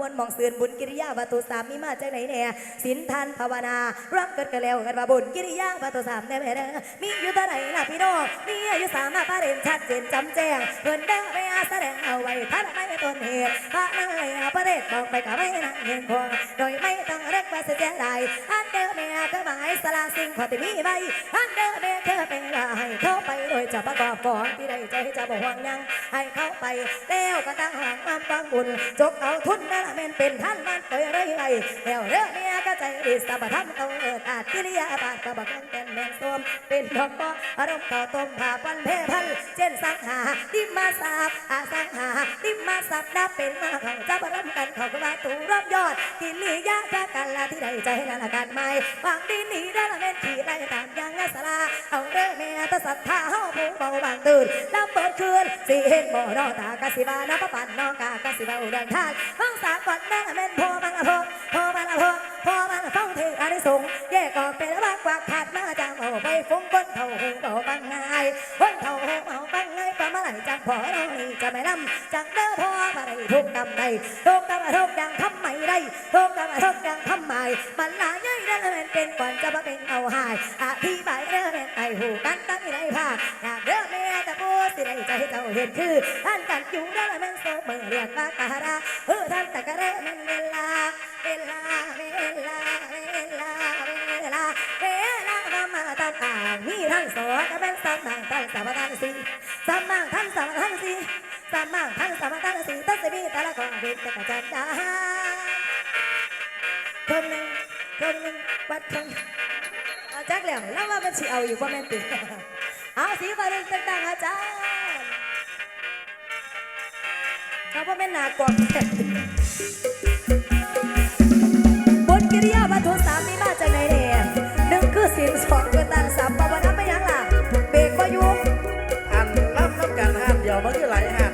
วรมองเสือนบุญกิริยาวัตถุสามมีมาจากไหนแน่สินทานภาวนา รับเกิดกันแล้วกันว่าบุญกิริยาวัตถุสามได้ไหมเด้อมีอยู่ตัวไหนล่ะพี่น้องมีอายุสามาประเด็นชัดเจนจำแจ้งเพื่อนเด้อไปอาแสดงเอาไว้ท่านไม่ต้นเหตุพระนั่งเลยอาประเดชบอกไปก็ไม่นั่งเงินพวงโดยไม่ต้องเรียกว่าเสียดายอัน เดิมแม่ก็หมายสลาสิ่งพอที่มีไว้อันเดิมแม่เธอเป็นลาให้เข้าไปโดยจะประกอบฟองที่ได้ใจจะบ่ห่วงยังให้เข้าไปแล้วก็ตั้งหางความฟังบุญจกเอาทุนนั่นแม่นเป็นท่านมันเตยไรไรแล้วเรื่องเก็ใจสับทำต้องเอิดอาจกิริยาบาดกระบอกแก่นแม่นส้มเป็นดอกก็อารมณ์เก่าต้มผ่าปันเพพันเช่นสังหาดิมมาสาบอาสังหาดิมมาสับนับเป็นมาเขาจะบรมกันเขาก็ว่าตูรับยอดกิริยาจากกันละที่ใดใจนั่นละกันไม่วางดินนี้นั่นละแม่นขี่ได้ตามยังสลาเอาเรื่องแม่ตะสัทธาเฮาผู้เบาบางตื่นน้ำเปิดคืนสิเห็นบ่นอตากะสิบาน้ำปะปันนอกากะสิบาอุดรธาตุฟังสากอนนั่นละแม่นพอมันละพอพอมันละพอพอมันละฟังเทศอานิสงส์แยกออกเป็นว่ากวากขาดมาจางเอาไปฟงบนเท่าหูเบาบางง่ายบนเท่าหูเบาบางง่ายประมาไหลจังพอเรานี่จะไม่นำจังเด้อพ่อมาได้ทุกกำใดทุกกำทุกอย่างทำไม่ได้ทุกกำทุกอย่างทำไม่มันลาใหญ่นั่นละแม่นเป็นก่อนจะมาเป็นเอาหายอธิบายเด้อแม่นไอหูกันตั้งไม่ได้พาอยากเด้องแม่แต่พูดสิได้ใจเจ้าเห็นคือท่านกันอยู่นั่นละแม่นโซเมื่อเรียกว่าการาเออท่านตะกะเรแม่นางมีทั้งสองก็เป็นสามบางทั้งสามทั้งสี่สามบางทั้งสามทั้งสี่สามบางทั้งสามทั้งสี่ตั้งสิมีแต่ละของเด็กแต่กระจัดจ้าคนหนึ่งคนหนึ่งวัดคนเอาจักแล้วแล้วว่ามันสิเอาอยู่บ่แม่นติเอาสีฟ้าเรื่องต่างๆอาจารย์เอาบ่แม่นหนากว่าำกันห้า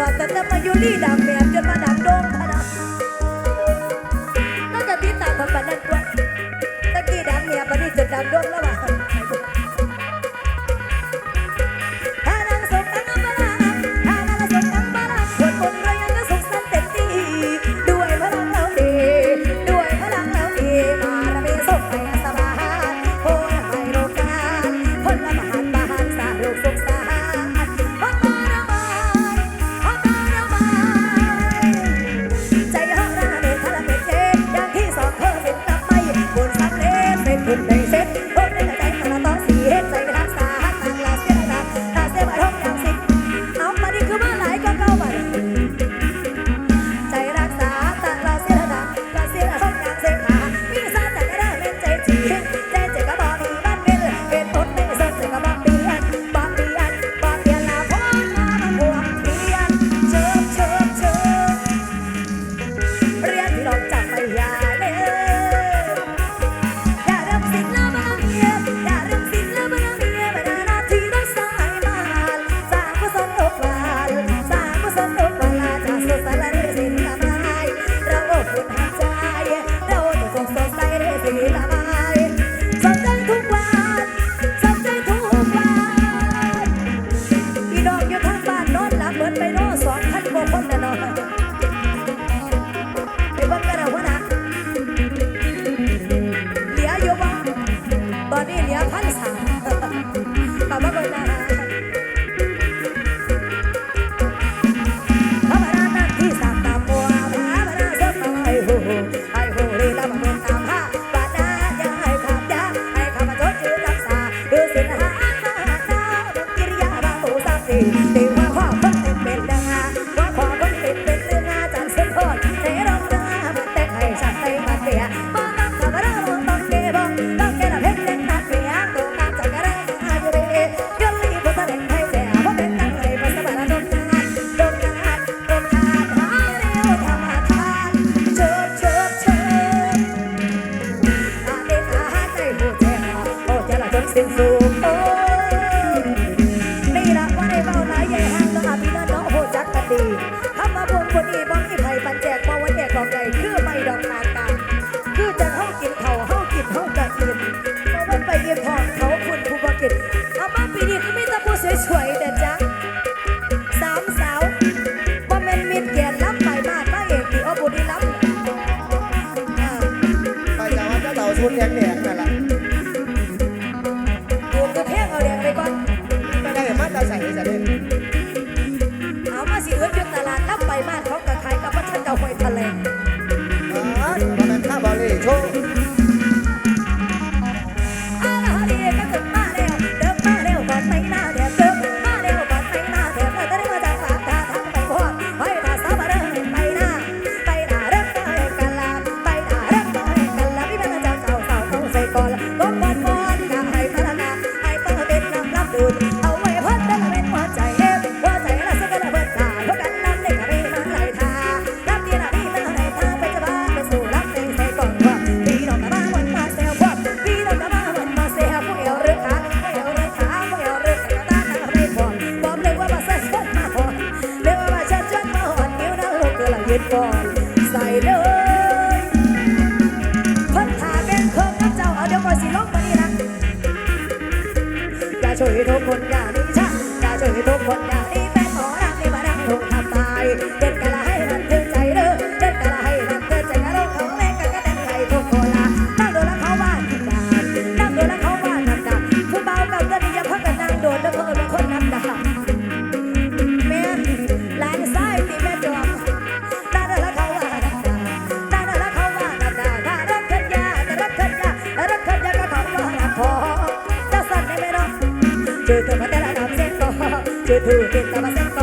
ลอดแต่จะมาอยู่ลีดาเม persuaded เป็ดก่อใส่เลยพิ่นถ่าเป็นเครื่องน้ำเจ้าเอาเดี๋ยวก่อนสิลงมานี่นะอยาช่วยทุกคนอย่าหนีช่าอย่าช่วยทุกคนอย่าหนีแฟนหมอรักนี่มารักถูกทำลาย เธอเก็บตาบาเซน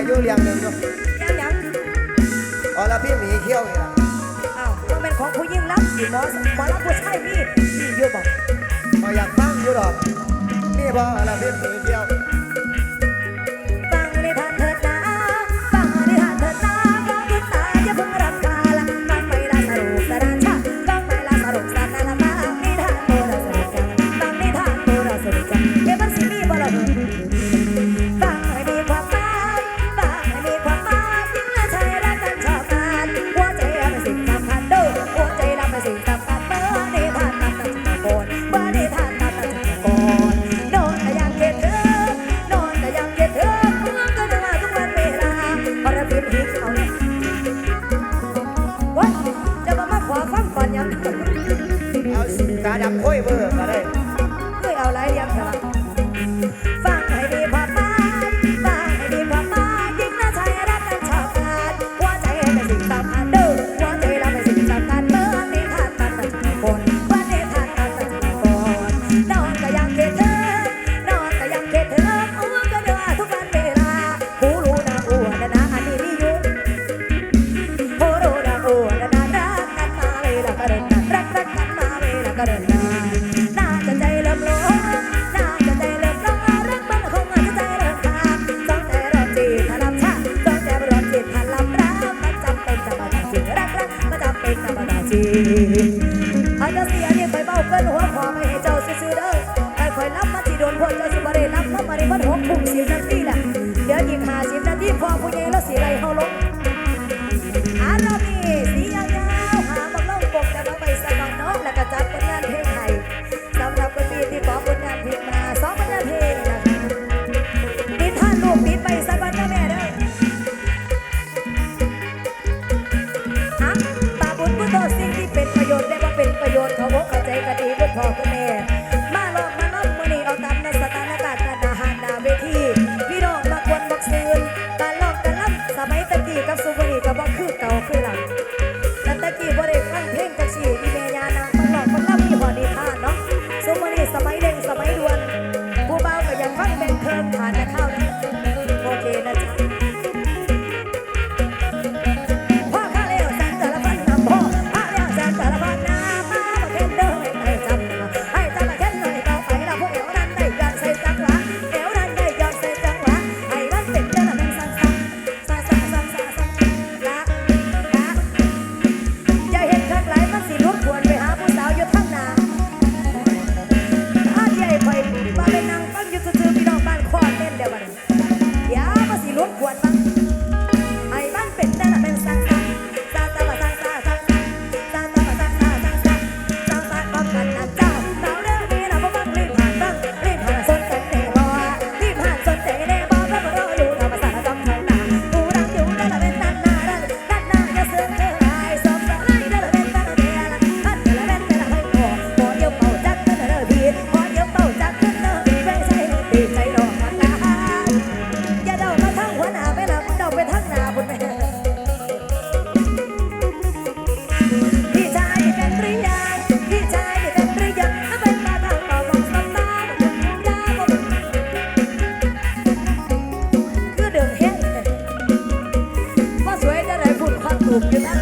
ยอยู่เรียงหนึ่งอยู่แกงยังออแล้วพี่หมีเขี้ยวเนี่ยอ้าวมันเป็นของผู้ยิ่งรักหมอสมอสผู้ชายพี่พี่เยอะบอก ก็อยากฟังยู่ดอกนี่บอกแล้วพี่หมีเขี้ยว ดเกินหัวขอไม่ให้เจ้าซื้อเด้อไอ้คอยรับมาที่โดนพวกเจ้าสิบริรับมาบริมัติหกพุ่งสิบนาทีแหละเดี๋ยวอีกห้าสิบนาทีพอผู้ใหญ่แล้ 那ูกยู่นะ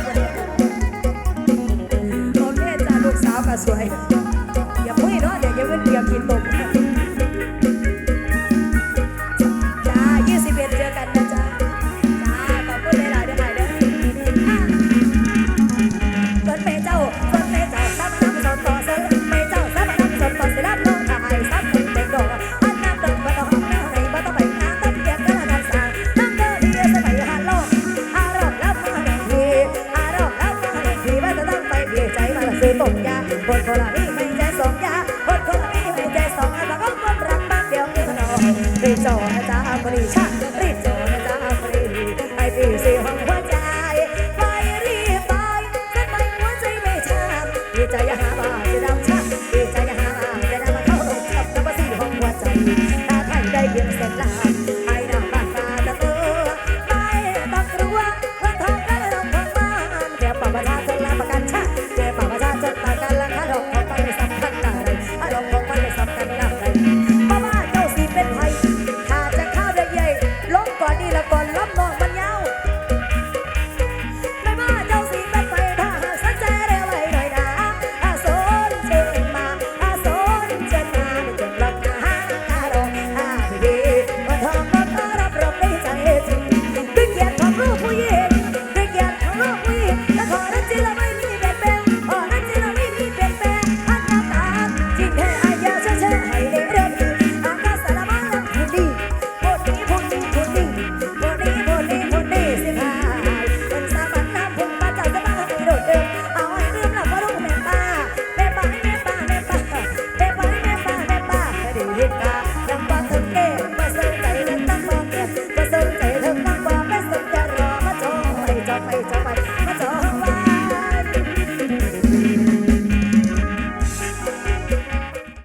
โอเคจ้าลูกสาวก็สวย อย่าพูดเนาะเดี๋ยวจะเป็นเตรียวกินตก ตกยาบนโบราณ